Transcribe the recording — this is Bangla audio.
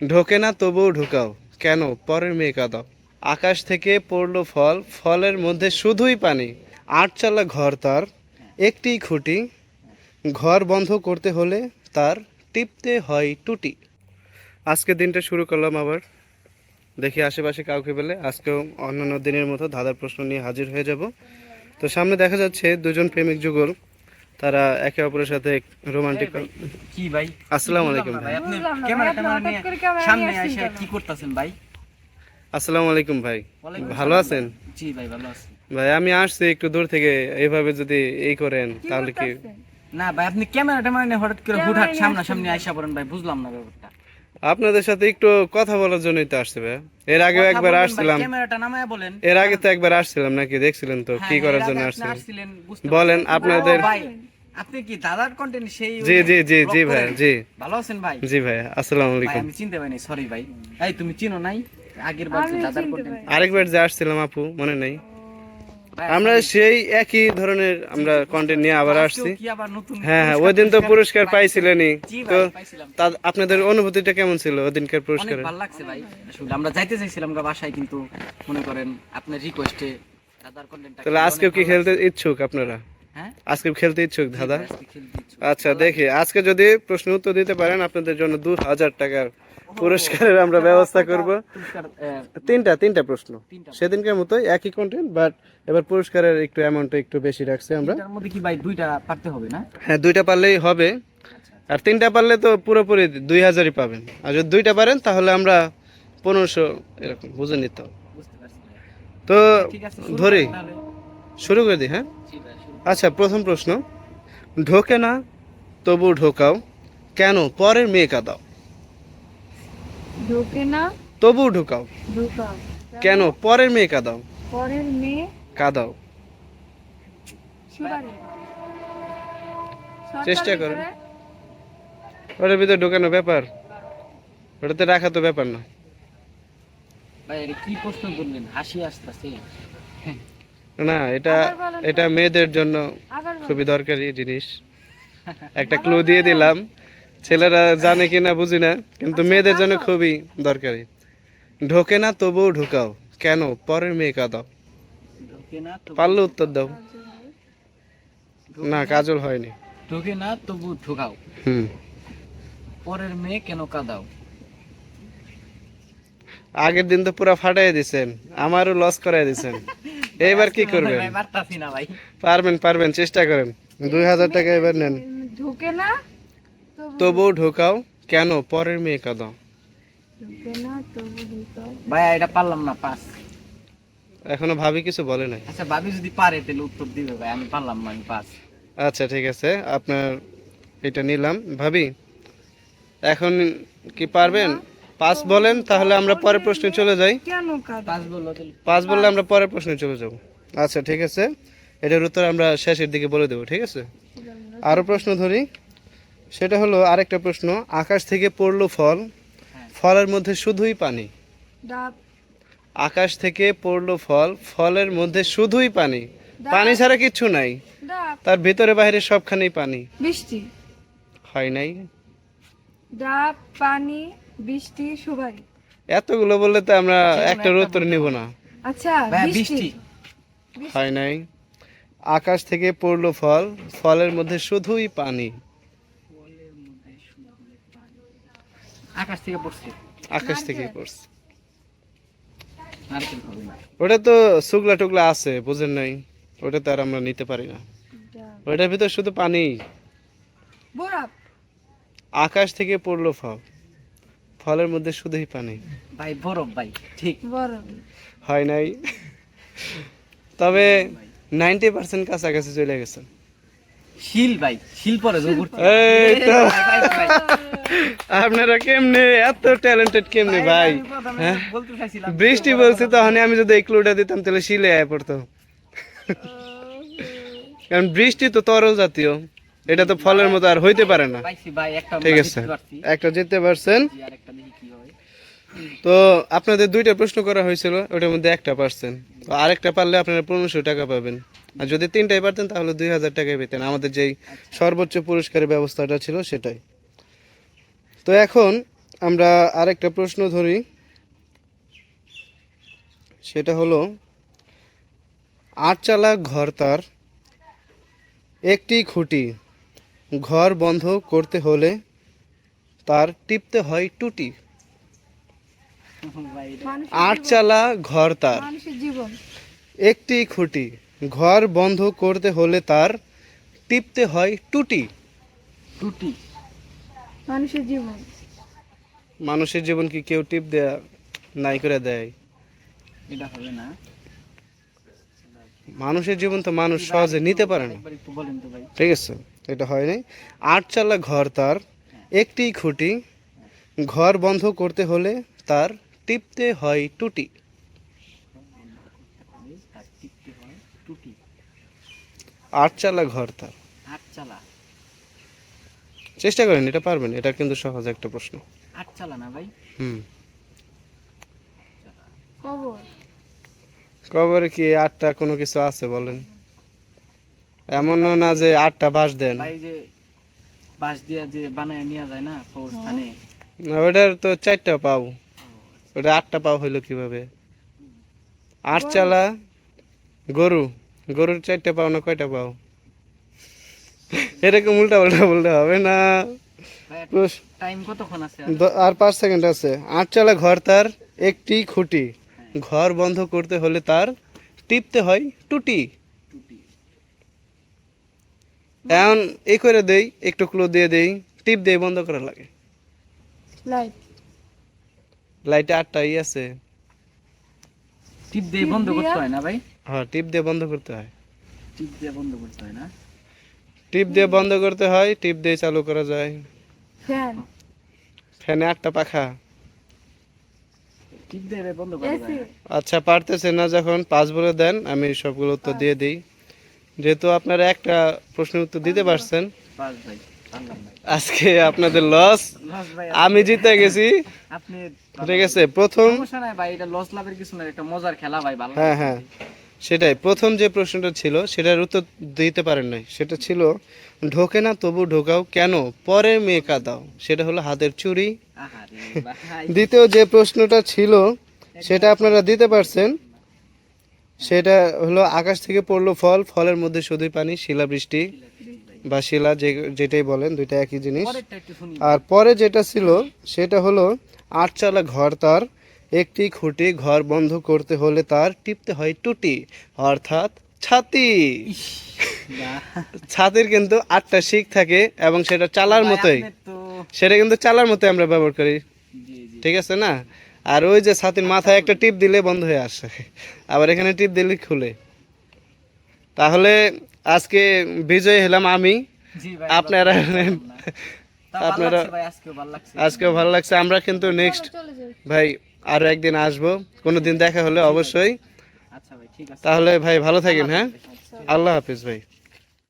ঢোকে না তবুও ঢুকাও। কেন? পরের মেয়ে কাদাও আকাশ থেকে পড়ল ফল, ফলের মধ্যে শুধুই পানি। আটচালা ঘর তার, একটি খুঁটি। ঘর বন্ধ করতে হলে তার টিপতে হয় টুটি। আজকে দিনটা শুরু করলাম আবার। দেখি আশেপাশে কাউকে পেলে। আজকেও অন্যান্য দিনের মতো ধাঁধার প্রশ্ন নিয়ে হাজির হয়ে যাব। তো সামনে দেখা যাচ্ছে দুজন প্রেমিক যুগল। তারা একে অপরের সাথে রোমান্টিক কি ভাই? আসসালামু আলাইকুম ভাই। আপনি ক্যামেরা সামনে নিয়ে সামনে এসে কি করতেছেন ভাই? আসসালামু আলাইকুম ভাই। ভালো আছেন? ভাই। জি ভাই ভালো আছি। ভাই আমি আসছি একটু দূর থেকে এইভাবে যদি এই করেন তাহলে কি না ভাই আপনি ক্যামেরাটা মানে হঠাৎ করে ক্যামেরা হুটহাট সামনে সামনাসামনি আইসা পড়েন ভাই বুঝলাম না ব্যাপারটা। আপনাদের সাথে একটু কথা বলার জন্যই তো আসছে ভাই এর আগেও কথা একবার আসছিলাম। ক্যামেরাটা নামায় বলেন। এর আগে তো একবার আসছিলাম নাকি দেখছিলেন তো হ্যাঁ, কি হ্যাঁ, করার জন্য আসছিলেন। আসছিলেন, বলেন আপনাদের আপনি কি দাদার কন্টেন্ট সেই জি জি জি জি ভাই জি। ভালো আছেন ভাই? জি ভাই আসসালামু আলাইকুম। আমি চিনতে পারিনি সরি ভাই। এই তুমি চিনো নাই? আগের বার দাদার কন্টেন্ট আরেকবার যে আসছিলাম আপু মনে নেই? আমরা সেই একই ধরনের আমরা কন্টেন্ট নিয়ে আবার আসছি। হ্যাঁ হ্যাঁ ওই দিন তো পুরস্কার পাইছিলেনই। তো আপনাদের অনুভূতিটা কেমন ছিল ওই দিনকার পুরস্কারে ভালো লাগছে ভাই। আমরা যাইতে চাইছিলাম বাসায় কিন্তু মনে করেন আপনার রিকোয়েস্টে তাহলে আজকেও কি খেলতে ইচ্ছুক আপনারা? হ্যাঁ? আজকে খেলতে ইচ্ছুক দাদা? আজকে। আচ্ছা দেখি আজকে যদি প্রশ্ন উত্তর দিতে পারেন আপনাদের জন্য দু হাজার টাকার পুরস্কারের আমরা ব্যবস্থা করব। তিনটা তিনটা প্রশ্ন। সেদিনকার মতোই একই কন্টেন্ট বাট এবার পুরস্কারের একটু অ্যামাউন্টটা একটু বেশি রাখছি আমরা। মধ্যে কি ভাই দুইটা পারতে হবে না? হ্যাঁ দুইটা পারলেই হবে। আর তিনটা পারলে তো পুরোপুরি দুই হাজারই পাবেন। আর যদি দুইটা পারেন তাহলে আমরা পনেরোশো এরকম বুঝে নিতে হবে। তো ধরি। শুরু করে দিই হ্যাঁ? আচ্ছা প্রথম প্রশ্ন। ঢোকে না তবু ঢোকাও। কেন? পরের মেয়ে কাদাও ঢোকে না। তবু ঢোকাও। ঢোকাও। কেন? পরের মেয়ে কাদাও। পরের মেয়ে কাদাও। চেষ্টা করুন। ওটার ভিতরে ঢোকানো ব্যাপার। ওটাতে রাখা তো ব্যাপার না। ভাই এটা কি প্রশ্ন করলেন? হাসি আসতেছে। না এটা। এটা মেয়েদের জন্য খুবই দরকারি জিনিস। একটা ক্লু দিয়ে দিলাম। ছেলেরা জানে কিনা বুঝি না কিন্তু আচ্ছা, মেয়েদের জন্য খুবই দরকারি। ঢোকে না তবুও ঢুকাও। কেন? পরের মেয়ে কাদাও। ঢোকে না পারলে উত্তর দাও। না কাজল হয়নি। ঢোকে না তবু ঢোকাও। হুম। পরের মেয়ে কেন কাদাও? আগের দিন তো পুরো ফাটাই দিছেন আমারও লস করাই দিছেন। এবার কি করবেন? না পারবেন পারবেন চেষ্টা করেন। দুই হাজার টাকা এবার নেন। ঢোকে না তবু তবুও ঢোকাও। কেন? পরের মেয়ে কাদাও ঢোকে না ভাই এটা পারলাম না পাস। এখনও ভাবি কিছু বলে নাই। আচ্ছা ভাবি যদি পারে তাহলে উত্তর দিবে ভাই আমি পারলাম না আমি পাস। আচ্ছা ঠিক আছে আপনার এটা নিলাম। ভাবি এখন কি পারবেন? পাঁচ বলেন তাহলে আমরা পরের প্রশ্নে চলে যাই। কেন পাস বলল পাঁচ বললে আমরা পরের প্রশ্নে চলে যাব। আচ্ছা ঠিক আছে এটার উত্তর আমরা শেষের দিকে বলে দেবো ঠিক আছে? আরও প্রশ্ন ধরি। সেটা হলো আরেকটা প্রশ্ন আকাশ থেকে পড়ল ফল ফলের মধ্যে শুধুই পানি। আকাশ থেকে পড়ল ফল ফলের মধ্যে শুধুই পানি। পানি ছাড়া কিচ্ছু নাই। তার ভিতরে বাইরে সবখানেই পানি। বৃষ্টি। হয় নাই? ডাব পানি বৃষ্টি সুপারি। এতগুলো বললে তো আমরা একটার উত্তর নিব না। আচ্ছা বৃষ্টি। বৃষ্টি। হয় নাই? আকাশ থেকে পড়ল ফল ফলের মধ্যে শুধুই পানি। আকাশ থেকে পড়ছে। আকাশ থেকে পড়ছে। ওটা তো শুকলা টুকলা আছে বুঝেন নাই। ওটা তো আর আমরা নিতে পারি না। ওটার ভিতর শুধু পানি। আকাশ থেকে পড়ল ফল। ফলের মধ্যে শুধুই পানি। ভাই বরফ ভাই ঠিক। বরফ। হয় নাই। তবে নাইনটি পার্সেন্ট কাছাকাছি চলে গেছে। শিল ভাই শিল পরে এই তো। আপনারা কেমনে এত ট্যালেন্টেড কেমনে ভাই হ্যাঁ? বৃষ্টি বলছে তখন আমি যদি এই ক্লুটা দিতাম তাহলে শিলে আয় পড়তো। কারণ বৃষ্টি তো তরল জাতীয়। এটা তো ফলের মতো আর হইতে পারে না। ঠিক আছে। একটা জিততে পারছেন। তো আপনাদের দুইটা প্রশ্ন করা হয়েছিল ওটার মধ্যে একটা পারছেন। তো আরেকটা পারলে আপনারা পনেরোশো টাকা পাবেন। আর যদি তিনটাই পারতেন তাহলে দুই হাজার টাকায় পেতেন। আমাদের যেই সর্বোচ্চ পুরস্কারের ব্যবস্থাটা ছিল সেটাই। তো এখন আমরা আরেকটা প্রশ্ন ধরি। সেটা হলো আটচালা ঘর তার একটি খুঁটি ঘর বন্ধ করতে হলে তার টিপতে হয় টুটি। আটচালা ঘর তার জীবন- মানুষের জীবন। একটি খুঁটি ঘর বন্ধ করতে হলে তার টিপতে হয় টুটি। টুটি। মানুষের জীবন। মানুষের জীবন কি কেউ টিপ দেয়া নাই করে দেয়। এটা হবে না। মানুষের জীবন তো মানুষ সহজে নিতে পারে না। একবার একটু বলেন তো ভাই। ঠিক আছে এটা হয় নাই। আটচালা ঘর তার একটি খুঁটি। ঘর বন্ধ করতে হলে তার টিপতে হয় টুটি। আটচালা ঘর তার। আট চালা চেষ্টা করেন এটা পারবেন এটা কিন্তু সহজ একটা প্রশ্ন। আট চালা না ভাই। হুম। কবর কবরে কি আটটা কোনো কিছু আছে বলেন? এমনও না যে আটটা বাস দেন। ভাই যে বাঁশ দিয়া যে বানায় নেওয়া যায় না ফোর স্থানে? না ওটার তো চারটা পাও। ওটা আটটা পাও হইল কীভাবে? আটচালা গরু। গরুর চারটা পাও না কয়টা পাও? এরকম উল্টা উল্টা বলতে হবে না। টাইম কতক্ষণ আছে? আর? পাঁচ সেকেন্ড আছে। আটচালা ঘর তার একটি খুঁটি। ঘর বন্ধ করতে হলে তার টিপতে হয় টুটি। টুটি। এখন এই করে দেই একটু ক্লো দিয়ে দেই। টিপ দিয়ে বন্ধ করা লাগে। লাইট লাইটে আটটাই আছে। টিপ দিয়ে বন্ধ করতে হয় না ভাই? হ্যাঁ টিপ দিয়ে বন্ধ করতে হয়। টিপ দিয়ে বন্ধ করতে হয় না? টিপ দিয়ে বন্ধ করতে হয় টিপ দিয়ে চালু করা যায়। ফ্যান। ফ্যানে আটটা পাখা। টিপ দিয়ে বন্ধ করা যায়। আচ্ছা পারতেছে না যখন পাঁচ বলে দেন আমি সবগুলো উত্তর দিয়ে দিই। যেহেতু আপনারা একটা প্রশ্নের উত্তর দিতে পারছেন। আজকে আপনাদের লস লস আমি জিতে গেছি। আপনি ঠিক আছে প্রথম সমস্যা নাই ভাই এটা লস লাভের কিছু না একটা মজার খেলা ভাই ভালো হ্যাঁ হ্যাঁ। সেটাই। প্রথম যে প্রশ্নটা ছিল সেটার উত্তর দিতে পারেন নাই। সেটা ছিল ঢোকে না তবু ঢোকাও কেন? পরে মেয়ে কাদাও সেটা হলো হাতের ভাই। দ্বিতীয় যে প্রশ্নটা ছিল সেটা আপনারা দিতে পারছেন। সেটা হলো আকাশ থেকে পড়ল ফল ফলের মধ্যে শুধুই পানি শিলাবৃষ্টি বা শিলা যে যেটাই বলেন দুইটা একই জিনিস। আর পরে যেটা ছিল সেটা হলো আটচালা ঘর তার। একটি খুঁটি ঘর বন্ধ করতে হলে তার টিপতে হয় টুটি অর্থাৎ ছাতি। ছাতির কিন্তু আটটা শিখ থাকে এবং সেটা চালার মতোই। সেটা কিন্তু চালার মতোই আমরা ব্যবহার করি। ঠিক আছে না? আর ওই যে ছাতির মাথায় একটা টিপ দিলে বন্ধ হয়ে আসে। আবার এখানে টিপ দিলে খুলে। তাহলে আজকে বিজয় হলাম আমি। আপনারা আপনারা আজকেও ভালো লাগছে। আজকেও ভালো লাগছে। আমরা কিন্তু নেক্সট ভাই আরও একদিন আসব। কোনো দিন দেখা হলে অবশ্যই। আচ্ছা ভাই ঠিক আছে। তাহলে ভাই ভালো থাকেন হ্যাঁ? আল্লাহ হাফিজ ভাই।